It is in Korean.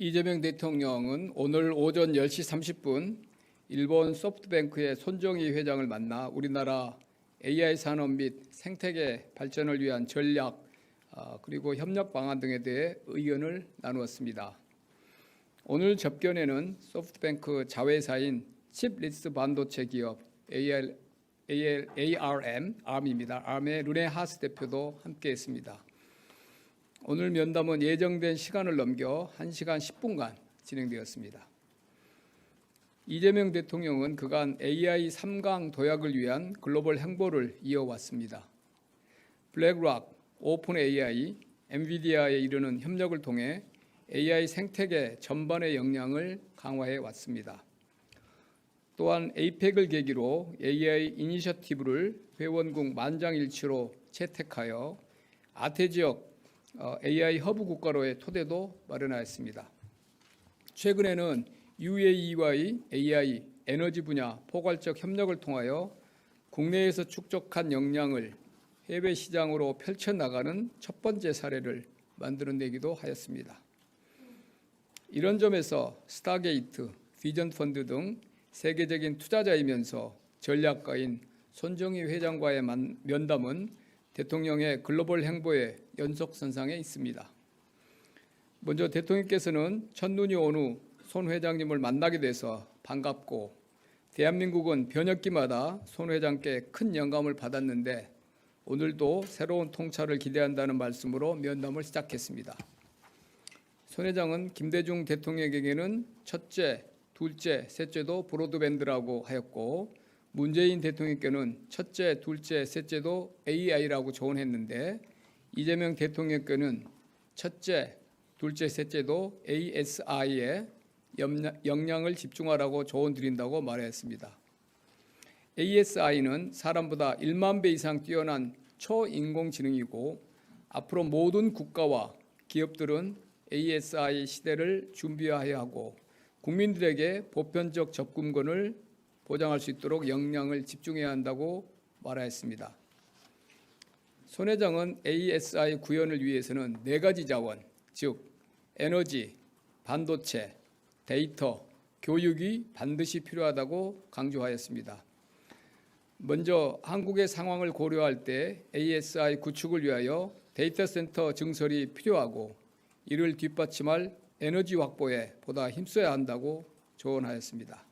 이재명 대통령은 오늘 오전 10시 30분 일본 소프트뱅크의 손정희 회장을 만나 우리나라 AI 산업 및 생태계 발전을 위한 전략 아, 그리고 협력 방안 등에 대해 의견을 나누었습니다. 오늘 접견에는 소프트뱅크 자회사인 칩리스 반도체 기업 AR, AR, ARM, ARM입니다. ARM의 르네 하스 대표도 함께했습니다. 오늘 면담은 예정된 시간을 넘겨 1시간 10분간 진행되었습니다. 이재명 대통령은 그간 AI 3강 도약을 위한 글로벌 행보를 이어왔습니다. 블랙락, 오픈 AI, 엔비디아에 이르는 협력을 통해 AI 생태계 전반의 역량을 강화해 왔습니다. 또한 에이펙을 계기로 AI 이니셔티브를 회원국 만장일치로 채택하여 아태 지역 어, AI 허브 국가로의 토대도 마련하였습니다. 최근에는 UAE와의 AI 에너지 분야 포괄적 협력을 통하여 국내에서 축적한 역량을 해외 시장으로 펼쳐 나가는 첫 번째 사례를 만들어내기도 하였습니다. 이런 점에서 스타게이트, 비전 펀드 등 세계적인 투자자이면서 전략가인 손정희 회장과의 만- 면담은 대통령의 글로벌 행보의 연속선상에 있습니다. 먼저 대통령께서는 첫눈이 온 후 손 회장님을 만나게 돼서 반갑고 대한민국은 변혁기마다 손 회장께 큰 영감을 받았는데 오늘도 새로운 통찰을 기대한다는 말씀으로 면담을 시작했습니다. 손 회장은 김대중 대통령에게는 첫째, 둘째, 셋째도 브로드밴드라고 하였고 문재인 대통령께는 첫째, 둘째, 셋째도 AI라고 조언했는데 이재명 대통령께는 첫째, 둘째, 셋째도 ASI에 역량을 집중하라고 조언 드린다고 말했습니다. ASI는 사람보다 1만 배 이상 뛰어난 초인공지능이고 앞으로 모든 국가와 기업들은 ASI 시대를 준비해야 하고 국민들에게 보편적 접근권을 보장할 수 있도록 역량을 집중해야 한다고 말하였습니다. 손 회장은 ASI 구현을 위해서는 네 가지 자원, 즉 에너지, 반도체, 데이터, 교육이 반드시 필요하다고 강조하였습니다. 먼저 한국의 상황을 고려할 때 ASI 구축을 위하여 데이터 센터 증설이 필요하고 이를 뒷받침할 에너지 확보에 보다 힘써야 한다고 조언하였습니다.